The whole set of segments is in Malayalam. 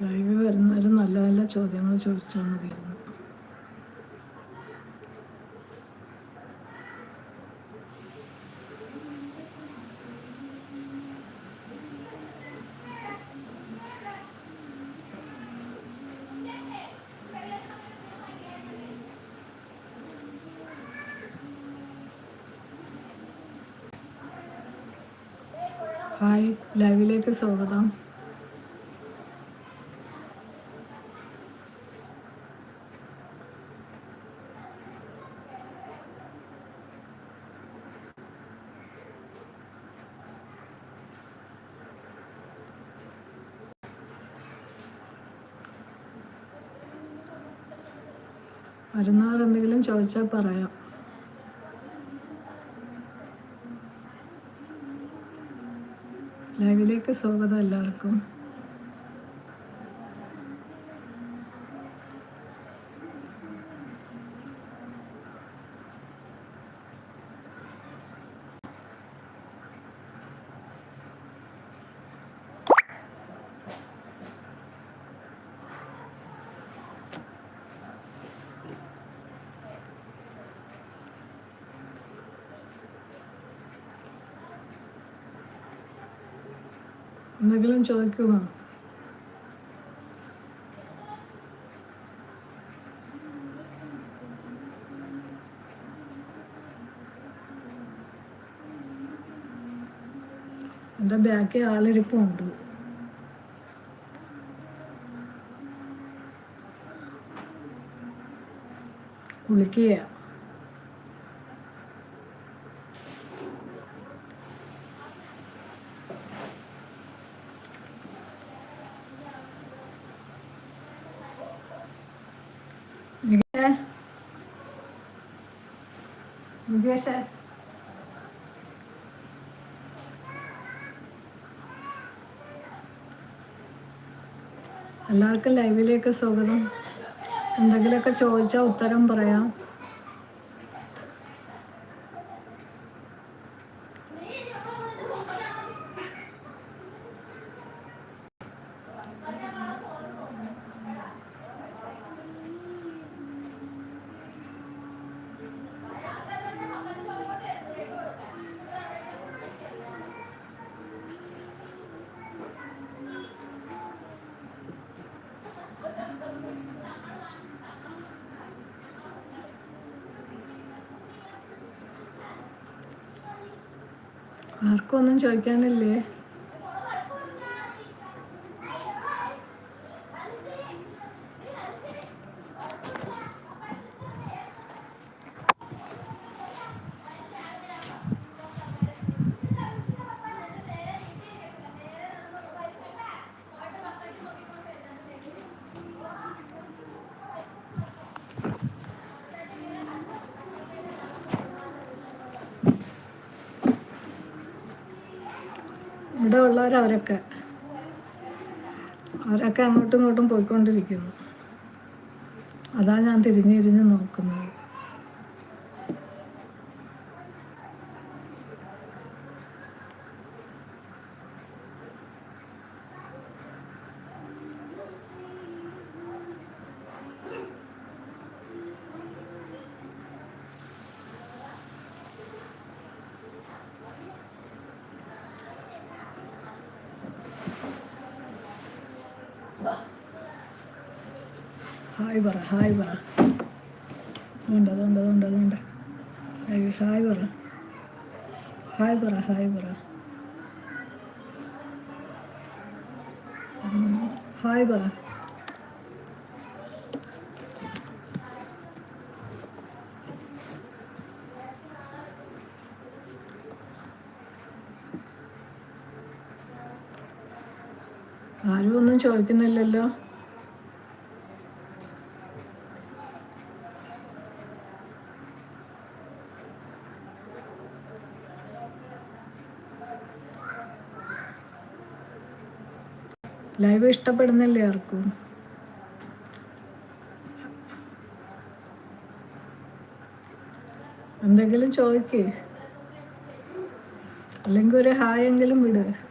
ലൈവ് വരുന്നവരും നല്ല നല്ല ചോദ്യങ്ങൾ ചോദിച്ചാൽ മതിയായിരുന്നു ഹായ് ലൈവിലേക്ക് സ്വാഗതം. വരുന്നവർ എന്തെങ്കിലും ചോദിച്ചാൽ പറയാം. ലൈവിലേക്ക് സ്വാഗതം എല്ലാവർക്കും. എന്തെങ്കിലും ചോദിക്കുമോ എന്റെ ബാക്കിൽ ആളിരിപ്പുണ്ട് കുളിക്കുക നികേഷേ എല്ലാവർക്കും ലൈവിലേക്ക് സ്വാഗതം. എന്തെങ്കിലുമൊക്കെ ചോദിച്ചാൽ ഉത്തരം പറയാം. ആർക്കും ഒന്നും ചോദിക്കാനില്ലേ? ഇവിടെ ഉള്ളവർ അവരൊക്കെ അവരൊക്കെ അങ്ങോട്ടും ഇങ്ങോട്ടും പോയിക്കൊണ്ടിരിക്കുന്നു. അതാ ഞാൻ തിരിഞ്ഞു തിരിഞ്ഞ് നോക്കുന്നത്. ഹായ് പറ. അതുകൊണ്ട് അതുകൊണ്ട് അതുകൊണ്ട് അതുകൊണ്ട് ഹായ് പറ. ഹായ് പറ ഹായ് പറ. ഹായ് പറ. ആരും ഒന്നും ചോദിക്കുന്നില്ലല്ലോ. ലൈവ് ഇഷ്ടപ്പെടുന്നില്ലേ ആർക്കും? എന്തെങ്കിലും ചോദിക്കേ. അല്ലെങ്കിൽ ഒരു ഹായെങ്കിലും വിട്.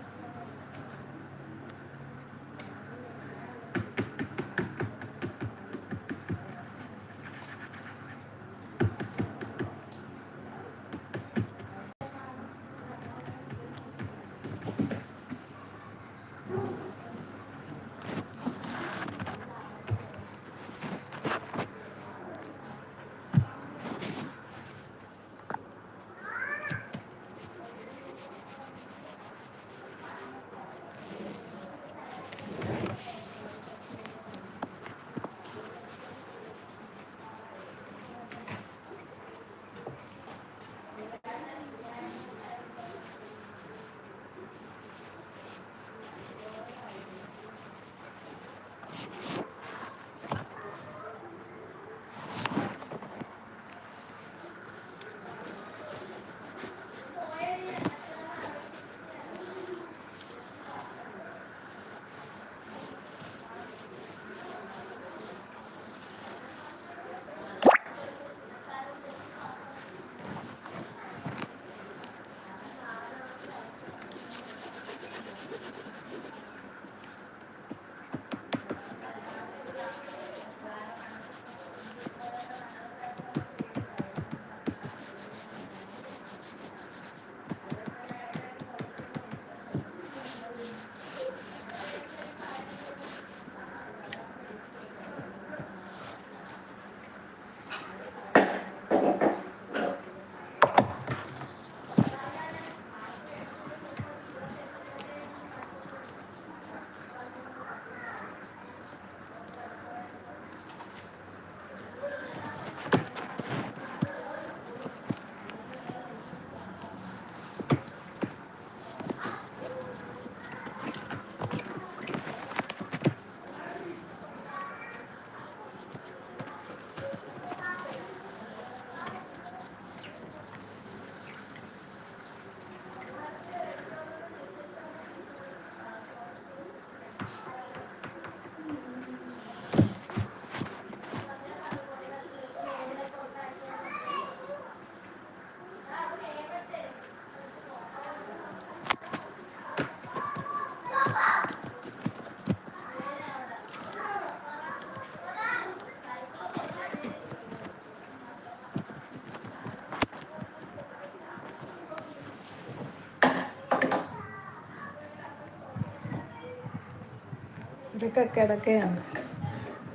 ഇവരൊക്കെ കിടക്കയാണ്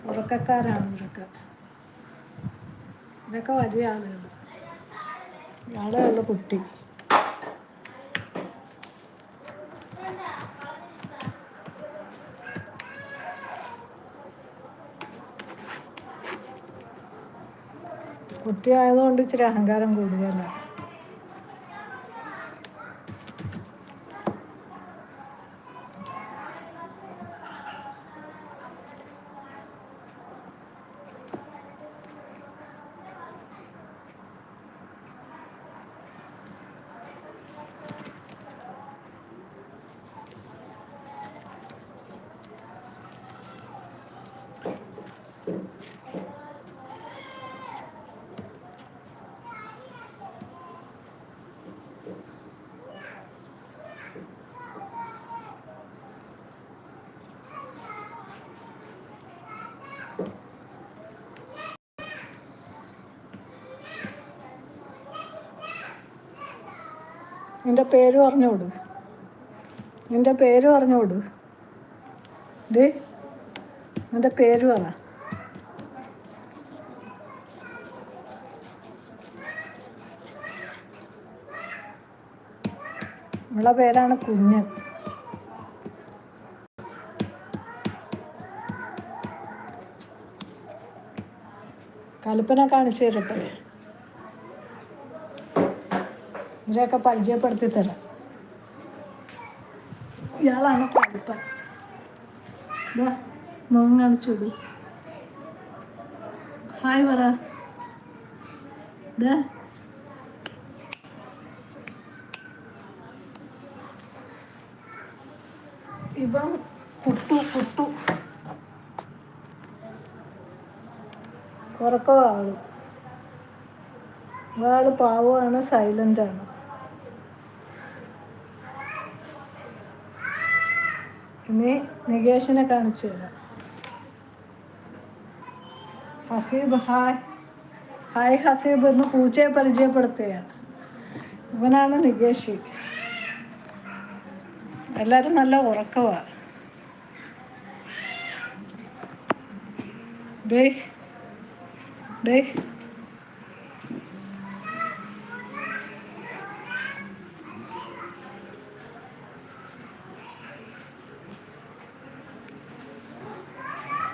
ഉറക്കക്കാരാണ് ഇവരൊക്കെ. ഇതൊക്കെ വലിയ ആളുകൾ ഇയാളെ ഉള്ള കുട്ടി. കുട്ടി ആയതുകൊണ്ട് ഇച്ചിരി അഹങ്കാരം കൂടുതലാണ്. നിന്റെ പേര് പറഞ്ഞോട് നിന്റെ പേര് പറഞ്ഞോട് ഡേ നിന്റെ പേര് പറ. ഉള്ള പേരാണ് കുഞ്ഞ് കൽപ്പന കാണിച്ചു തരട്ടെ? ഇവരെയൊക്കെ പരിചയപ്പെടുത്തി തരാം ഇയാളാണ് പഠിപ്പ ഇതാ വിടൂ. ഹായ് പറ. ഇതാ ഇവൻ കുട്ടു കുട്ടു. ഉറക്കമാണ് ആൾ. പാവമാണ് സൈലന്റാണ് ഇനി നികേഷിനെ കാണിച്ചു തരാം. ഹസീബ് ഹായ്. ഹായ് ഹസീബ് എന്ന് പൂച്ചയെ പരിചയപ്പെടുത്തുകയാണ്. ഇവനാണ് നികേഷി. എല്ലാവരും നല്ല ഉറക്കമാണ് ഡേ ഡേ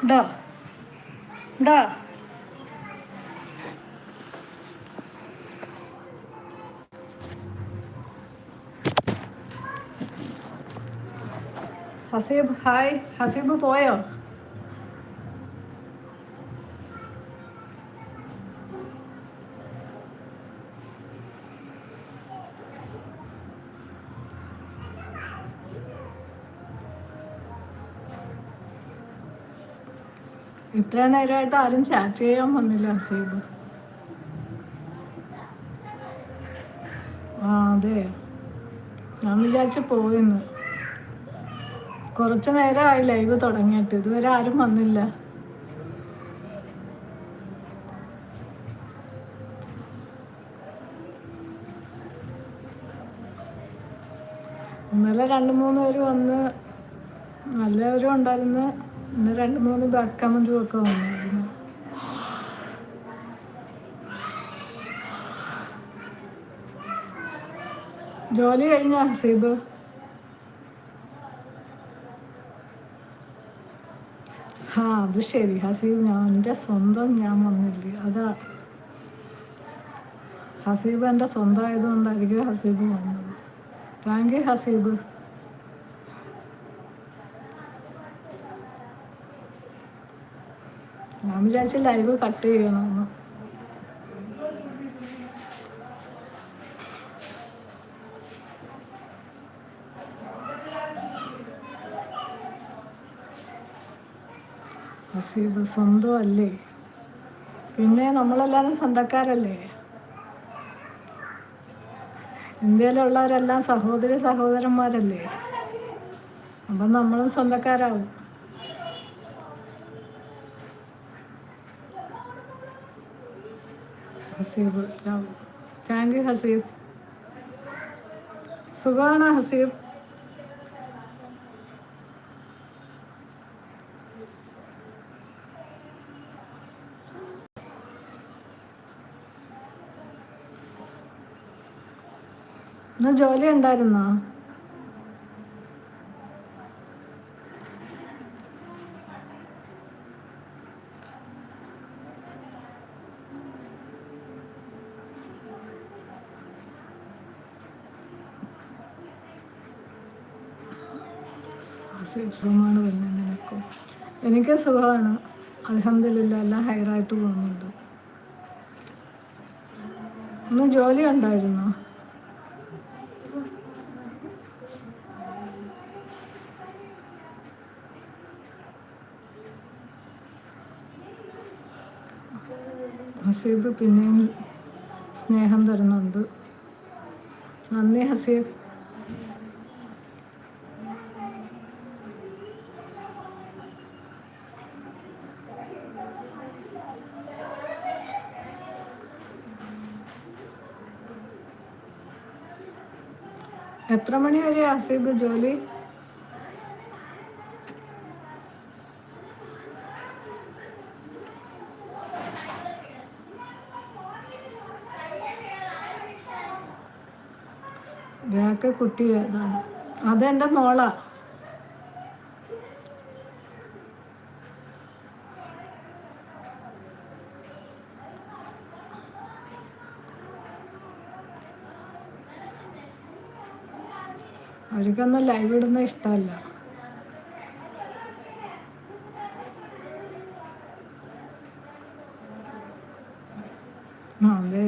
ഡാ. ഡാ. ഹസീബ് ഹായ്. ഹസീബ് പോയോ? ഇത്ര നേരമായിട്ട് ആരും ചാറ്റ് ചെയ്യാൻ വന്നില്ല ഹസീബ് ആ അതെ. ഞാൻ വിചാരിച്ച് പോയിന്ന്. കുറച്ച് നേരമായി ലൈവ് തുടങ്ങിയിട്ട്. ഇതുവരെ ആരും വന്നില്ല. ഇന്നലെ രണ്ട് മൂന്ന് പേര് വന്ന് നല്ലവരും ഉണ്ടായിരുന്നു. പിന്നെ രണ്ട് മൂന്ന് ബാക്ക് കമന്റും ഒക്കെ വന്നായിരുന്നു ജോലി കഴിഞ്ഞ ഹസീബ് ആ അത് ശരി. ഹസീബ് ഞാൻ എന്റെ സ്വന്തം ഞാൻ വന്നില്ല? അതാ. ഹസീബ് എന്റെ സ്വന്തം ആയതുകൊണ്ടായിരിക്കും ഹസീബ് വന്നത്. താങ്ക് യു ഹസീബ് ഞാൻ വിചാരിച്ച ലൈവ് കട്ട് ചെയ്യണമെന്ന് സ്വന്തം അല്ലേ പിന്നെ നമ്മളെല്ലാവരും സ്വന്തക്കാരല്ലേ? ഇന്ത്യയിലുള്ളവരെല്ലാം സഹോദരി സഹോദരന്മാരല്ലേ? അപ്പം നമ്മളും സ്വന്തക്കാരാവും. ഹസീബ്. Thank you Haseeb. സുഖമാണ് ഹസീബ്. എന്നാ ജോലി ഉണ്ടായിരുന്നോ? എനിക്ക് സുഖമാണ്. അലഹമില്ല എല്ലാം ഹയറായിട്ട് പോകുന്നുണ്ട്. ഒന്ന് ജോലി ഉണ്ടായിരുന്നോ ഹസീബ് പിന്നെയും സ്നേഹം തരുന്നുണ്ട്. നന്ദി ഹസീബ്. എത്ര മണി വരെ ഹസീബ് ജോലി? ഇതൊക്കെ കുട്ടി വേദാണ് അതെന്റെ മോളാ. അവർക്കൊന്നും ലൈവ് ഇടുന്ന ഇഷ്ടമല്ല. അതെ.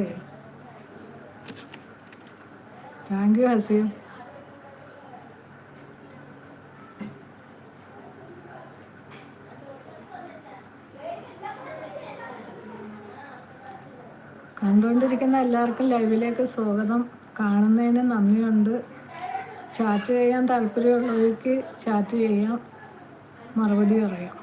താങ്ക് യു ഹസീം കണ്ടുകൊണ്ടിരിക്കുന്ന എല്ലാവർക്കും ലൈവിലേക്ക് സ്വാഗതം. കാണുന്നതിന് നന്ദിയുണ്ട്. ചാറ്റ് ചെയ്യാൻ താല്പര്യമുള്ളവർക്ക് ചാറ്റ് ചെയ്യാം. മറുപടി പറയാം.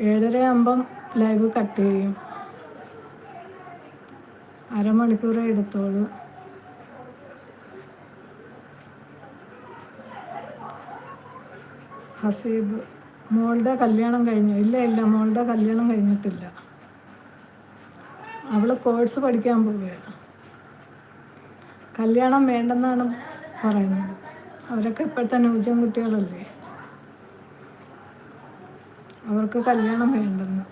ഏഴര ആകുമ്പം ലൈവ് കട്ട് ചെയ്യും. അരമണിക്കൂറേ എടുത്തോളൂ. ഹസീബ് മോളുടെ കല്യാണം കഴിഞ്ഞു. ഇല്ല ഇല്ല മോളുടെ കല്യാണം കഴിഞ്ഞിട്ടില്ല. അവൾ കോഴ്സ് പഠിക്കാൻ പോവുകയാണ് കല്യാണം വേണ്ടെന്നാണ് പറയുന്നത്. അവരൊക്കെ ഇപ്പോഴത്തെ ന്യൂജൻ കുട്ടികളല്ലേ? അവർക്ക് കല്യാണം വേണ്ടെന്ന്.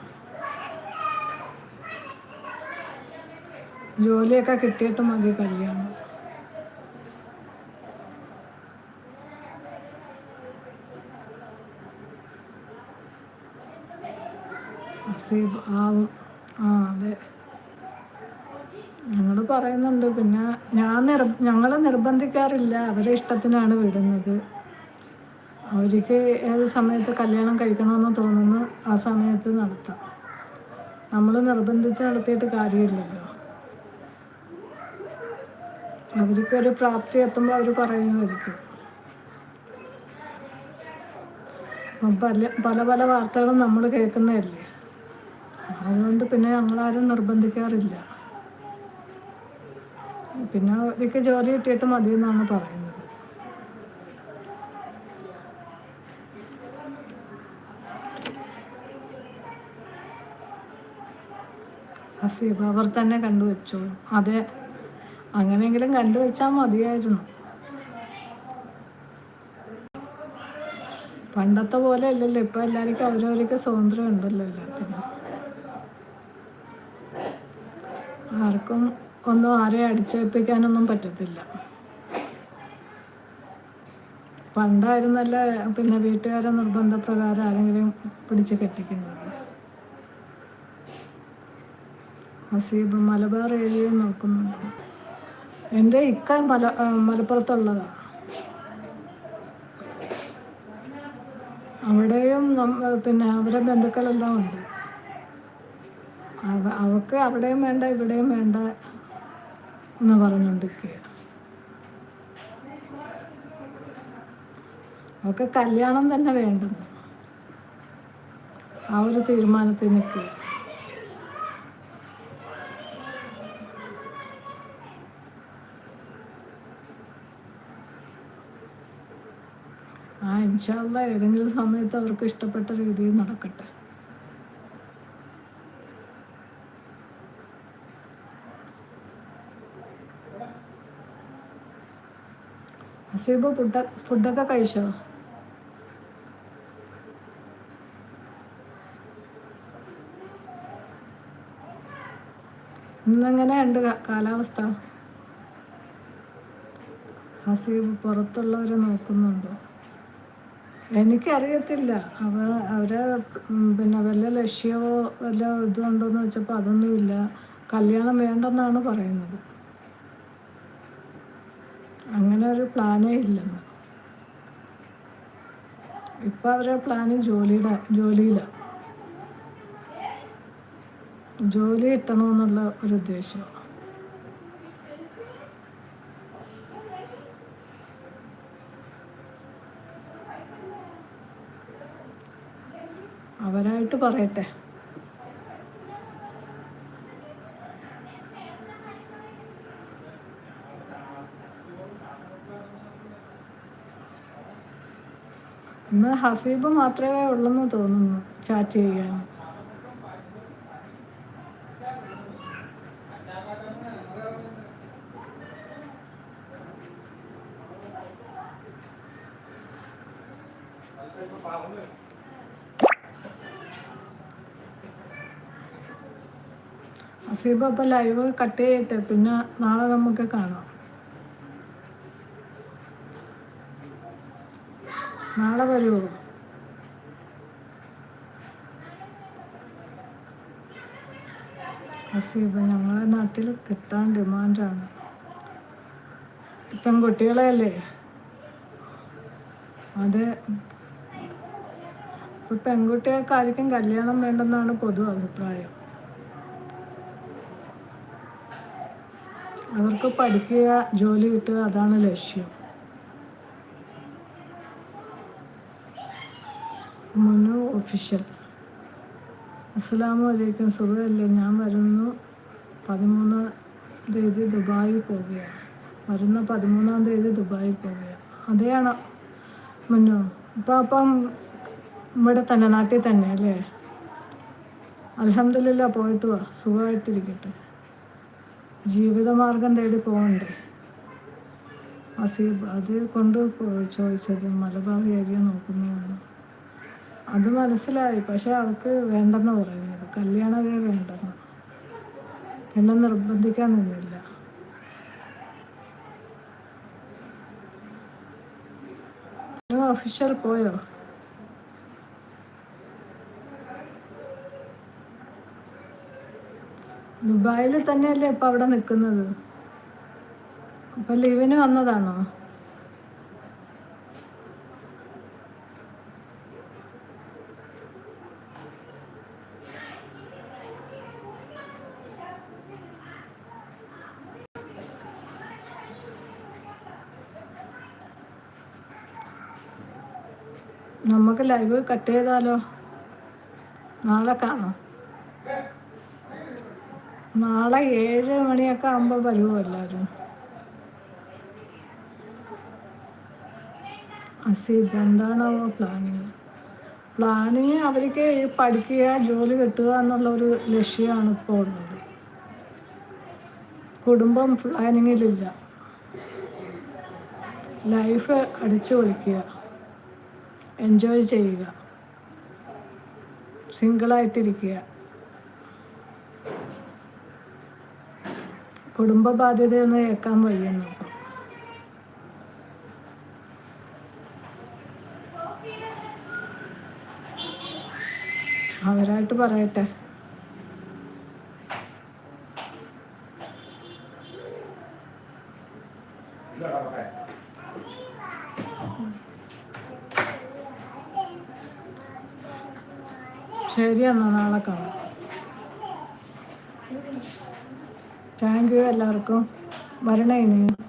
ജോലിയൊക്കെ കിട്ടിയിട്ട് മതി കല്യാണം. അസീബ് ആ ആ അതെ. ഞങ്ങൾ പറയുന്നുണ്ട് പിന്നെ ഞാൻ നിർ ഞങ്ങളെ നിർബന്ധിക്കാറില്ല അവരെ ഇഷ്ടത്തിനാണ് വിടുന്നത്. അവർക്ക് ഏത് സമയത്ത് കല്യാണം കഴിക്കണമെന്ന് തോന്നുന്നു ആ സമയത്ത് നടത്താം. നമ്മൾ നിർബന്ധിച്ച് നടത്തിയിട്ട് കാര്യമില്ലല്ലോ. അവർക്കൊരു പ്രാപ്തി എത്തുമ്പോൾ അവർ പറയുന്നതായിരിക്കും. പല പല പല വാർത്തകളും നമ്മൾ കേൾക്കുന്നതല്ലേ? അതുകൊണ്ട് പിന്നെ ഞങ്ങളാരും നിർബന്ധിക്കാറില്ല. പിന്നെ അവർക്ക് ജോലി കിട്ടിയിട്ട് മതി എന്നാണ് പറയുന്നത്. ഹസീബ് അവർ തന്നെ കണ്ടുവച്ചോളൂ അതെ അങ്ങനെയെങ്കിലും കണ്ടുവച്ചാൽ മതിയായിരുന്നു. പണ്ടത്തെ പോലെ അല്ലല്ലോ ഇപ്പം എല്ലാവർക്കും അവരവർക്ക് സ്വാതന്ത്ര്യം ഉണ്ടല്ലോ എല്ലാത്തിനും. ആർക്കും ഒന്നും ആരെ അടിച്ചേൽപ്പിക്കാനൊന്നും പറ്റത്തില്ല. പണ്ടായിരുന്നല്ല പിന്നെ വീട്ടുകാരെ നിർബന്ധപ്രകാരം ആരെങ്കിലും പിടിച്ച് കെട്ടിക്കുന്നത്. ഹസീബ് മലബാർ ഏരിയ നോക്കുന്നുണ്ട്. എന്റെ ഇക്ക മല മലപ്പുറത്തുള്ളതാണ് അവിടെയും പിന്നെ അവരെ ബന്ധുക്കളെല്ലാം ഉണ്ട്. അവക്ക് അവിടെയും വേണ്ട ഇവിടെയും വേണ്ട. എന്ന് പറഞ്ഞുകൊണ്ടിരിക്കുക നമുക്ക് കല്യാണം തന്നെ വേണ്ടെന്ന്. ആ ഒരു തീരുമാനത്തിൽ നിൽക്കുക. ആ ഇൻഷാല്ല ഏതെങ്കിലും സമയത്ത് അവർക്ക് ഇഷ്ടപ്പെട്ട രീതിയിൽ നടക്കട്ടെ. ഹസീബ് ഫുഡ് ഫുഡൊക്കെ കഴിച്ചോ? ഇന്നെങ്ങനെയുണ്ട് കാലാവസ്ഥ? ഹസീബ് പുറത്തുള്ളവരെ നോക്കുന്നുണ്ടോ. എനിക്കറിയത്തില്ല. അവ അവരെ പിന്നെ വല്ല ലക്ഷ്യമോ വല്ല ഇതുണ്ടോയെന്ന് വെച്ചപ്പോൾ അതൊന്നുമില്ല. കല്യാണം വേണ്ടെന്നാണ് പറയുന്നത്. അങ്ങനെ ഒരു പ്ലാനേ ഇല്ലെന്ന്. ഇപ്പം അവരെ പ്ലാന് ജോലിയുടെ ജോലിയിലാണ് ജോലി കിട്ടണമെന്നുള്ള ഒരു ഉദ്ദേശം. അവരായിട്ട് പറയട്ടെ. ഇന്ന് ഹസീബ് മാത്രമേ ഉള്ളെന്ന് തോന്നുന്നു ചാറ്റ് ചെയ്യാൻ. ഹസീബ് അപ്പോൾ ലൈവ് കട്ട് ചെയ്യട്ടെ പിന്നെ നാളെ നമുക്ക് കാണാം. നാളെ വരുമോ ഹസീബ് ഞങ്ങളെ നാട്ടിൽ കിട്ടാൻ ഡിമാൻഡാണ്. ഇപ്പം കുട്ടികളെയല്ലേ അതെ. ഇപ്പം പെൺകുട്ടികൾക്കായിരിക്കും കല്യാണം വേണ്ടെന്നാണ് പൊതു അഭിപ്രായം. അവർക്ക് പഠിക്കുക ജോലി കിട്ടുക അതാണ് ലക്ഷ്യം. മനു ഒഫീഷ്യൽ അസ്സാമു അലൈക്കും. സുഖമല്ലേ? ഞാൻ വരുന്നു. പതിമൂന്നാം തീയതി ദുബായിൽ പോവുകയാണ്. വരുന്ന പതിമൂന്നാം തീയതി ദുബായിൽ പോവുകയാണ്. അതെയാണോ? മുന്നോ ഇപ്പം അപ്പം ഇവിടെ തന്നെ നാട്ടിൽ തന്നെ അല്ലേ? അലഹമില്ല പോയിട്ട് വാ. സുഖമായിട്ടിരിക്കട്ടെ. ജീവിതമാർഗം തേടി പോകണ്ടേ? അസീബ് അത് കൊണ്ട് ചോദിച്ചത് മലബാർ ഏരിയ നോക്കുന്നു അത് മനസ്സിലായി. പക്ഷെ അവൾക്ക് വേണ്ടെന്ന് പറയുന്നത്. കല്യാണമേ വേണ്ടെന്ന്. എന്നെ നിർബന്ധിക്കാൻ നിന്നില്ല. ഒഫീഷ്യൽ പോയോ? ദുബായിൽ തന്നെയല്ലേ ഇപ്പം അവിടെ നിൽക്കുന്നത്? അപ്പം ലീവിന് വന്നതാണോ? നമുക്ക് ലൈവ് കട്ട് ചെയ്താലോ? നാളെ കാണാം. നാളെ ഏഴ് മണിയൊക്കെ ആകുമ്പോൾ വരുമോ എല്ലാവരും അസീബ് എന്താണോ പ്ലാനിങ് പ്ലാനിങ് അവർക്ക് പഠിക്കുക ജോലി കിട്ടുക എന്നുള്ള ഒരു ലക്ഷ്യമാണ് ഇപ്പോൾ ഉള്ളത്. കുടുംബം പ്ലാനിങ്ങിലില്ല ലൈഫ് അടിച്ചു പൊളിക്കുക. എൻജോയ് ചെയ്യുക. സിംഗിളായിട്ടിരിക്കുക. കുടുംബ ബാധ്യതയൊന്നും ഏക്കാൻ വയ്യുന്നു അവരായിട്ട് പറയട്ടെ. ശരി എന്നാൽ നാളെ കാണാം. താങ്ക് യു എല്ലാവർക്കും. വരണേ ഇനി.